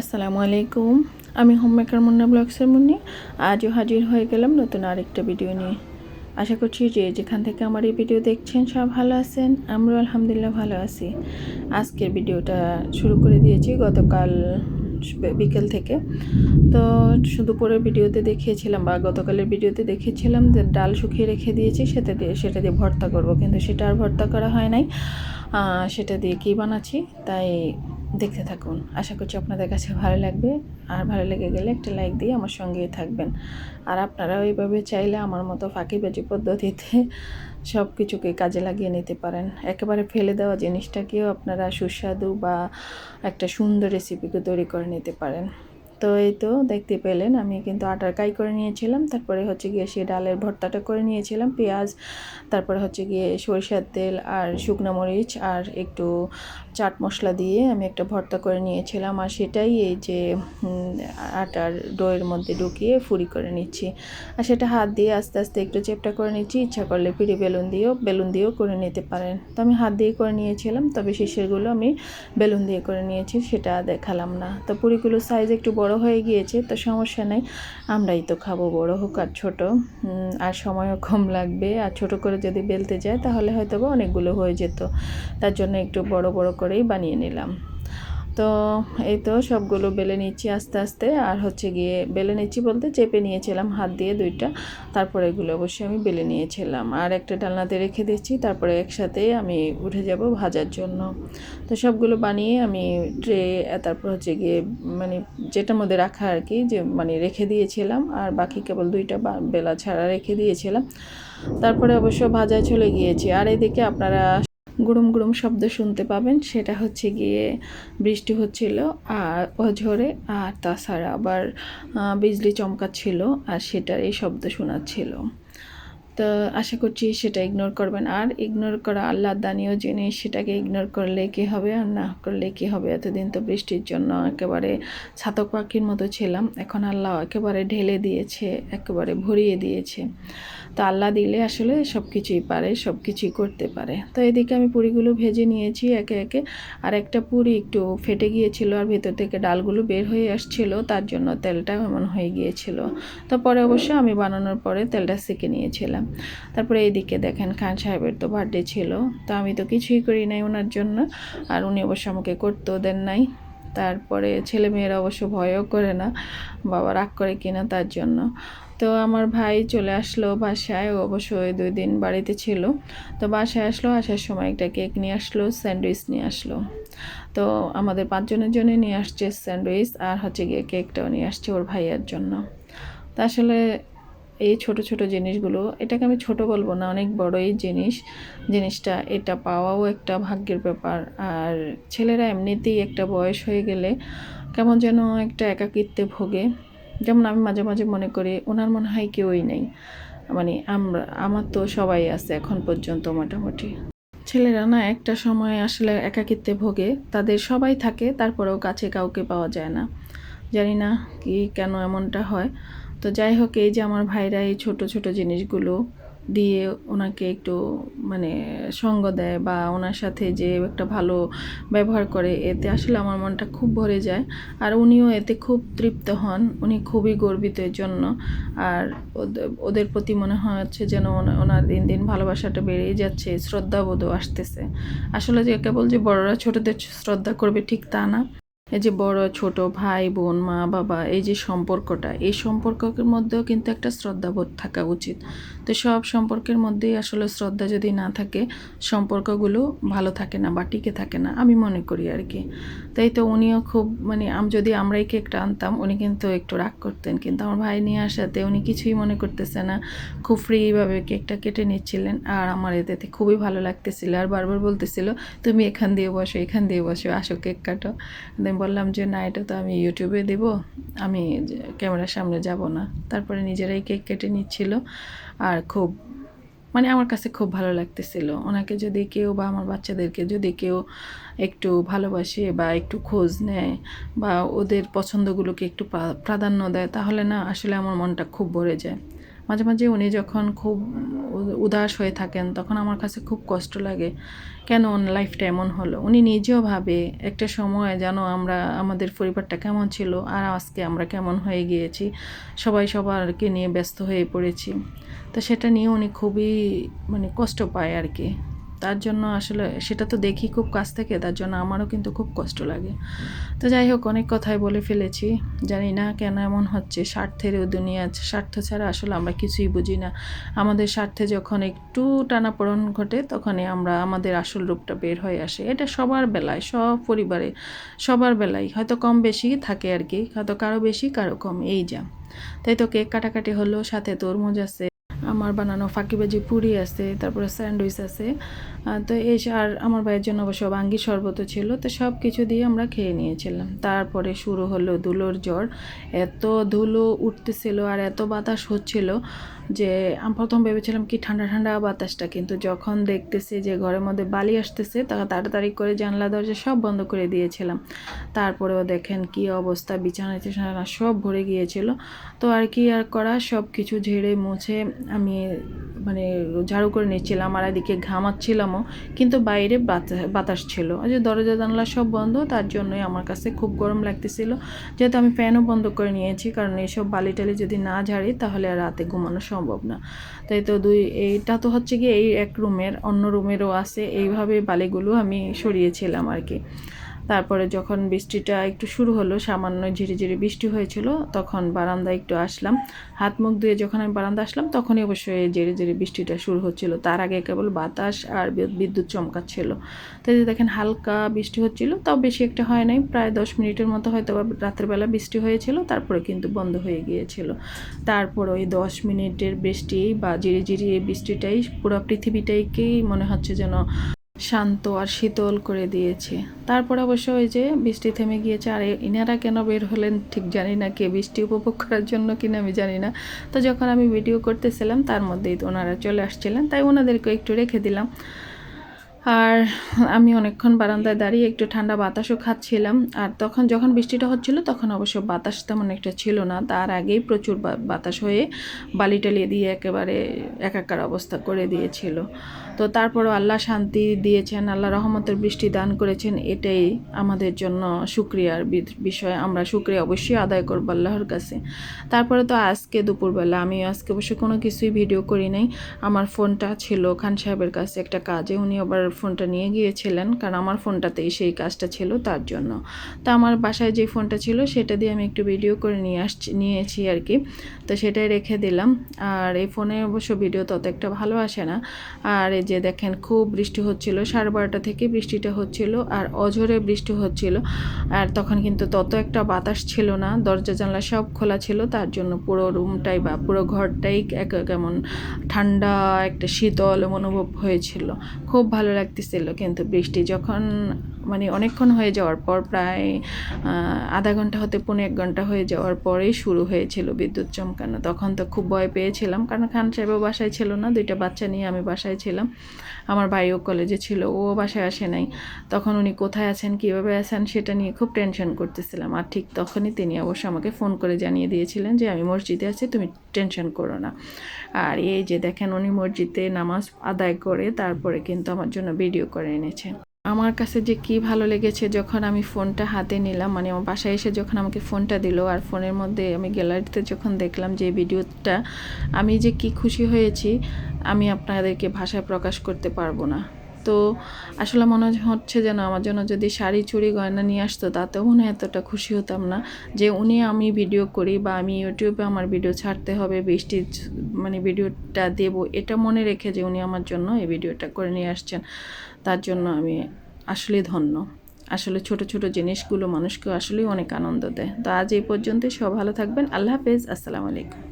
আসসালামু আলাইকুম। আমি হোম মেকার মুন্না ব্লগসের মুন্নি। আজও হাজির হয়ে গেলাম নতুন আরেকটা ভিডিও নিয়ে। আশা করছি যে যেখান থেকে আমার এই ভিডিও দেখছেন সব ভালো আছেন। আমরাও আলহামদুলিল্লাহ ভালো আছি। আজকের ভিডিওটা শুরু করে দিয়েছি গতকাল বিকেল থেকে। তো শুধু দুপুরের ভিডিওতে দেখিয়েছিলাম বা গতকালের ভিডিওতে দেখিয়েছিলাম যে ডাল শুকিয়ে রেখে দিয়েছি, সেটা দিয়ে সেটা দিয়ে ভর্তা করব। কিন্তু সেটা আর ভর্তা করা হয় নাই। সেটা দিয়ে কী বানাচ্ছি? তাই দেখতে থাকুন। আশা করছি আপনাদের কাছে ভালো লাগবে। আর ভালো লেগে গেলে একটা লাইক দিয়ে আমার সঙ্গেই থাকবেন। আর আপনারাও এইভাবে চাইলে আমার মতো ফাঁকি ফাঁকিবাজি পদ্ধতিতে সব কিছুকে কাজে লাগিয়ে নিতে পারেন। একেবারে ফেলে দেওয়া জিনিসটাকেও আপনারা সুস্বাদু বা একটা সুন্দর রেসিপিকে তৈরি করে নিতে পারেন। তো এই তো দেখতে পেলেন, আমি কিন্তু আটার কাই করে নিয়েছিলাম, তারপরে হচ্ছে গিয়ে সে ডালের ভর্তাটা করে নিয়েছিলাম, পেঁয়াজ, তারপরে হচ্ছে গিয়ে সরিষার তেল আর শুকনো মরিচ আর একটু চাট মশলা দিয়ে আমি একটা ভর্তা করে নিয়েছিলাম, আর সেটাই এই যে আটার ডোয়ের মধ্যে ঢুকিয়ে ফুরি করে নিচ্ছি, আর সেটা হাত দিয়ে আস্তে আস্তে একটু চেপটা করে নিচ্ছি, ইচ্ছা করলে পিড়ি বেলুন দিয়েও বেলুন দিয়েও করে নিতে পারেন, তো আমি হাত দিয়ে করে নিয়েছিলাম, তবে শেষেরগুলো আমি বেলুন দিয়ে করে নিয়েছি, সেটা দেখালাম না, তো পুরিগুলোর সাইজ একটু বড় হয়ে গিয়েছে, তো সমস্যা নেই। আমরাই তো খাব, বড় হোক আর ছোটো। আর সময়ও কম লাগবে। আর ছোট করে যদি বেলতে যায়, তাহলে হয়তো অনেকগুলো হয়ে যেত। তার জন্য একটু বড় বড় করেই বানিয়ে নিলাম। তো এই তো সবগুলো বেলে নিচ্ছি আস্তে আস্তে। আর হচ্ছে গিয়ে বেলে নিচ্ছি বলতে চেপে নিয়েছিলাম হাত দিয়ে দুইটা। তারপরে এগুলো অবশ্যই আমি বেলে নিয়েছিলাম। আর একটা ডালনাতে রেখে দিচ্ছি, তারপরে একসাথে আমি উঠে যাব ভাজার জন্য। তো সবগুলো বানিয়ে আমি ট্রে, তারপর হচ্ছে গিয়ে মানে যেটার মধ্যে রাখা আর কি, যে মানে রেখে দিয়েছিলাম। আর বাকি কেবল দুইটা বেলা ছাড়া রেখে দিয়েছিলাম। তারপরে অবশ্য ভাজায় চলে গিয়েছি। আর এদিকে আপনারা গুড়ুম গুড়ুম শব্দ শুনতে পাবেন, সেটা হচ্ছে গিয়ে বৃষ্টি হচ্ছিল আর অঝরে আর তাছাড়া আবার বিজলি চমকাচ্ছিল আর সেটার এই শব্দ শোনাচ্ছিল। তো আশা করছি সেটা ইগনোর করবেন। আর ইগনোর করা আল্লাহ দানীয় জিনিস সেটাকে ইগনোর করলে কি হবে আর না করলে কি হবে? এতদিন তো বৃষ্টির জন্য একেবারে ছাতক পাখির মতো ছিলাম। এখন আল্লাহ একেবারে ঢেলে দিয়েছে, একেবারে ভরিয়ে দিয়েছে। তো আল্লাহ দিলে আসলে সব কিছুই পারে সব কিছুই করতে পারে। তো এদিকে আমি পুরিগুলো ভেজে নিয়েছি একে একে। আর একটা পুরি একটু ফেটে গিয়েছিল আর ভেতর থেকে ডালগুলো বের হয়ে আসছিল, তার জন্য তেলটা এমন হয়ে গিয়েছিল। তো পরে অবশ্য আমি বানানোর পরে তেলটা সেঁকে নিয়েছিলাম। তারপরে এইদিকে দেখেন খান সাহেবের তো বার্থডে ছিল, তো আমি তো কিছুই করি নাই ওনার জন্য, আর উনি অবশ্য আমাকে করতেও দেন নাই। তারপরে ছেলে মেয়েরা অবশ্য ভয়ও করে না, বাবা রাগ করে কিনা তার জন্য। তো আমার ভাই চলে আসলো বাসায় অবশ্য ওই দুই দিন বাড়িতে ছিল। তো বাসায় আসলো, আসার সময় একটা কেক নিয়ে আসলো, স্যান্ডউইচ নিয়ে আসলো। তো আমাদের পাঁচজনের জন্য নিয়ে আসছে স্যান্ডউইচ, আর হচ্ছে গিয়ে কেকটাও নিয়ে আসছে ওর ভাইয়ের জন্য। তা আসলে এই ছোট ছোট জিনিসগুলো, এটাকে আমি ছোট বলব না, অনেক বড়ই জিনিস। জিনিসটা, এটা পাওয়াও একটা ভাগ্যের ব্যাপার। আর ছেলেরা এমনিতেই একটা বয়স হয়ে গেলে কেমন যেন একটা একাকিত্বে ভোগে। যেমন আমি মাঝে মাঝে মনে করি, ওনার মনে হয় কেউই নেই। মানে আমরা, আমার তো সবাই আছে এখন পর্যন্ত মোটামুটি। ছেলেরা না একটা সময় আসলে একাকিত্বে ভোগে, তাদের সবাই থাকে, তারপরেও কাছে কাউকে পাওয়া যায় না। জানি না কি কেন এমনটা হয়। তো যাই হোক, এই যে আমার ভাইরা এই ছোট ছোট জিনিসগুলো দিয়ে ওনাকে একটু মানে সঙ্গ দেয় বা ওনার সাথে যে একটা ভালো ব্যবহার করে, এতে আসলে আমার মনটা খুব ভরে যায়। আর উনিও এতে খুব তৃপ্ত হন, উনি খুবই গর্বিত এর জন্য। আর ওদের- প্রতি মনে হচ্ছে যেন ওনার দিন দিন ভালোবাসাটা বেড়েই যাচ্ছে, শ্রদ্ধাবোধও আসতেছে। আসলে যে কেবল যে বড়রা ছোটদের শ্রদ্ধা করবে ঠিক তা না। এই যে বড়, ছোট ভাই, বোন, মা, বাবা, এই যে সম্পর্কটা, এই সম্পর্কের মধ্যেও কিন্তু একটা শ্রদ্ধাবোধ থাকা উচিত। তো সব সম্পর্কের মধ্যেই আসলে শ্রদ্ধা যদি না থাকে, সম্পর্কগুলো ভালো থাকে না বা টিকে থাকে না, আমি মনে করি আর কি। তাই তো উনিও খুব মানে যদি আমরাই কেকটা আনতাম উনি কিন্তু একটু রাগ করতেন। কিন্তু আমার ভাই নিয়ে আসাতে উনি কিছুই মনে করতেছে না। খুব ফ্রিভাবে কেকটা কেটে নিচ্ছিলেন আর আমার এতে খুবই ভালো লাগতেছিল। আর বারবার বলতেছিল, তুমি এখান দিয়ে বসো, এখান দিয়ে বসো, আসো কেক কাটো। বললাম যে, না, এটা তো আমি ইউটিউবে দেব। আমি ক্যামেরার সামনে যাব না। তারপরে নিজেরাই কেক কেটে নিচ্ছিল। আর খুব মানে আমার কাছে খুব ভালো লাগতেছিল। ওনাকে যদি কেউ বা আমার বাচ্চাদেরকে যদি কেউ একটু ভালোবাসে বা একটু খোঁজ নেয় বা ওদের পছন্দগুলোকে একটু প্রাধান্য দেয়, তাহলে না, আসলে আমার মনটা খুব ভরে যায়। মাঝে মাঝে উনি যখন খুব উদাস হয়ে থাকেন, তখন আমার কাছে খুব কষ্ট লাগে। কেন লাইফটা এমন হলো? উনি নিজেও ভাবে একটা সময় যেন আমরা, আমাদের পরিবারটা কেমন ছিল আর আজকে আমরা কেমন হয়ে গিয়েছি। সবাই সবারকে নিয়ে ব্যস্ত হয়ে পড়েছি। তো সেটা নিয়ে উনি খুবই মানে কষ্ট পায় আর কি। তার জন্য আসলে সেটা তো দেখি খুব কাছ থেকে, তার জন্য আমারও কিন্তু খুব কষ্ট লাগে। তো যাই হোক, অনেক কথাই বলে ফেলেছি। জানি না কেন এমন হচ্ছে, স্বার্থের দুনিয়া আছে স্বার্থ ছাড়া আসলে আমরা কিছুই বুঝি না। আমাদের স্বার্থে যখন একটু টানাপোড়ন ঘটে, তখনই আমরা আমাদের আসল রূপটা বের হয়ে আসে। এটা সবার বেলায়, সব পরিবারে, সবার বেলায়। হয়তো কম বেশি থাকে আর কি, হয়তো কারও বেশি, কারও কম, এই যা। তাই তো কেক কাটাকাটি হলো, সাথে তরমুজ আছে আমার বানানো ফাঁকিবাজি পুরি আছে, তারপরে স্যান্ডউইচ আছে। তো এই আর আমার ভাইয়ের জন্য অবশ্য বাঙ্গি শরবত ছিল, তো সব কিছু দিয়ে আমরা খেয়ে নিয়েছিলাম। তারপরে শুরু হলো ধুলোর জ্বর। এত ধুলো উঠতেছিল আর এত বাতাস হচ্ছিল যে আমি প্রথম ভেবেছিলাম কি ঠান্ডা ঠান্ডা বাতাসটা, কিন্তু যখন দেখতেছি যে ঘরের মধ্যে বালি আসতেছে তখন তাড়াতাড়ি করে জানলা, দরজা সব বন্ধ করে দিয়েছিলাম। তারপরেও দেখেন কি অবস্থা, বিছানা সব ভরে গিয়েছিল। তো আর কি আর করা সব কিছু ঝেড়ে মুছে আমি মানে ঝাড়ু করে নিচ্ছিলাম, আর এদিকে ঘামাচ্ছিলামও, কিন্তু বাইরে বাতা- বাতাস ছিল। যে দরজা, জানলা সব বন্ধ, তার জন্যই আমার কাছে খুব গরম লাগতেছিল। যেহেতু আমি ফ্যানও বন্ধ করে নিয়েছি, কারণ এইসব বালি টালি যদি না ঝাড়ি, তাহলে আর রাতে ঘুমানো সম্ভব না। তাই তো দুই, এইটা তো হচ্ছে কি এই এক রুমের, অন্য রুমেরও আছে। এইভাবে বালিগুলো আমি সরিয়েছিলাম আর কি। তারপরে যখন বৃষ্টিটা একটু শুরু হলো, সামান্য ঝিরিঝিরি বৃষ্টি হয়েছিল, তখন বারান্দায় একটু আসলাম। হাত মুখ ধুয়ে যখন আমি বারান্দা আসলাম, তখনই অবশ্যই ঝিরি ঝিরি বৃষ্টিটা শুরু হচ্ছিল। তার আগে কেবল বাতাস আর বিদ্যুৎ চমকাচ্ছিল। তো এই যে দেখেন, হালকা বৃষ্টি হচ্ছিল, তাও বেশি একটা হয় নাই। প্রায় দশ মিনিটের মতো হয়তো বা রাত্রেবেলা বৃষ্টি হয়েছিল, তারপরে কিন্তু বন্ধ হয়ে গিয়েছিল। তারপর ওই দশ মিনিটের বৃষ্টি বা ঝিরি ঝিরি এই বৃষ্টিটাই, পুরো পৃথিবীটাইকেই মনে হচ্ছে যেন শান্ত আর শীতল করে দিয়েছে। তারপর অবশ্য ওই যে বৃষ্টি থেমে গিয়েছে, আর ইনারা কেন বের হলেন ঠিক জানি না, কে বৃষ্টি উপভোগ করার জন্য কিনা আমি জানি না। তো যখন আমি ভিডিও করতেছিলাম, তার মধ্যেই ওনারা চলে আসছিলেন, তাই ওনাদেরকে একটু রেখে দিলাম। আর আমি অনেকক্ষণ বারান্দায় দাঁড়িয়ে একটু ঠান্ডা বাতাসও খাচ্ছিলাম। আর তখন যখন বৃষ্টিটা হচ্ছিল, তখন অবশ্য বাতাস তেমন একটা ছিল না। তার আগেই প্রচুর বাতাস হয়ে বালি টালি দিয়ে একেবারে একাকার অবস্থা করে দিয়েছিল। তো তারপরও আল্লাহ শান্তি দিয়েছেন, আল্লাহ রহমতের বৃষ্টি দান করেছেন, এটাই আমাদের জন্য সুক্রিয়ার বিষয়। আমরা সুক্রিয়া অবশ্যই আদায় করব আল্লাহর কাছে। তারপরে তো আজকে দুপুরবেলা আমি আজকে অবশ্য কোনো কিছুই ভিডিও করি নাই। আমার ফোনটা ছিল খান সাহেবের কাছে একটা কাজে, উনি আবার ফোনটা নিয়ে গিয়েছিলেন, কারণ আমার ফোনটাতেই সেই কাজটা ছিল তার জন্য। তা আমার বাসায় যে ফোনটা ছিল সেটা দিয়ে আমি একটু ভিডিও করে নিয়ে আসছি, নিয়েছি আর কি। তো সেটাই রেখে দিলাম। আর এই ফোনে অবশ্য ভিডিও তত একটা ভালো আসে না। আর এই যে দেখেন, খুব বৃষ্টি হচ্ছিল, সাড়ে বারোটা থেকে বৃষ্টিটা হচ্ছিল আর অঝরে বৃষ্টি হচ্ছিল। আর তখন কিন্তু তত একটা বাতাস ছিল না, দরজা, জানলা সব খোলা ছিল, তার জন্য পুরো রুমটাই বা পুরো ঘরটাই এক কেমন ঠান্ডা, একটা শীতল অনুভব হয়েছিল। খুব ভালো লাগতেছিল কিন্তু বৃষ্টি যখন মানে অনেকক্ষণ হয়ে যাওয়ার পর প্রায় আধা ঘণ্টা হতে পৌনে এক ঘণ্টা হয়ে যাওয়ার পরেই শুরু হয়েছিল বিদ্যুৎ চমকানো। তখন তো খুব ভয় পেয়েছিলাম, কারণ খান সাহেবও বাসায় ছিল না, দুইটা বাচ্চা নিয়ে আমি বাসায় ছিলাম। আমার ভাইও কলেজে ছিল, ও বাসায় আসে নাই। তখন উনি কোথায় আছেন, কীভাবে আছেন সেটা নিয়ে খুব টেনশন করতেছিলাম। আর ঠিক তখনই তিনি অবশ্য আমাকে ফোন করে জানিয়ে দিয়েছিলেন যে, আমি মসজিদে আছি, তুমি টেনশন করো না। আর এই যে দেখেন উনি মসজিদে নামাজ আদায় করে, তারপরে কিন্তু আমার জন্য ভিডিও করে এনেছে। আমার কাছে যে কি ভালো লেগেছে যখন আমি ফোনটা হাতে নিলাম মানে আমার বাসায় এসে যখন আমাকে ফোনটা দিল আর ফোনের মধ্যে আমি গ্যালারিতে যখন দেখলাম যে ভিডিওটা আমি যে কি খুশি হয়েছি, আমি আপনাদেরকে ভাষায় প্রকাশ করতে পারব না। তো আসলে মনে হচ্ছে যেন আমার জন্য যদি শাড়ি চুড়ি গয়না নিয়ে আসতো, তাতেও মনে হয় এতটা খুশি হতাম না। যে উনি আমি ভিডিও করি বা আমি ইউটিউবে আমার ভিডিও ছাড়তে হবে বৃষ্টির মানে ভিডিওটা দেব, এটা মনে রেখে যে উনি আমার জন্য এই ভিডিওটা করে নিয়ে আসছেন, তার জন্য আমি আসলে ধন্য। আসলে ছোট ছোট জিনিসগুলো মানুষকে আসলেই অনেক আনন্দ দেয়। তো আজ এই পর্যন্তই সব ভালো থাকবেন, আল্লাহ হাফেজ, আসসালামু আলাইকুম।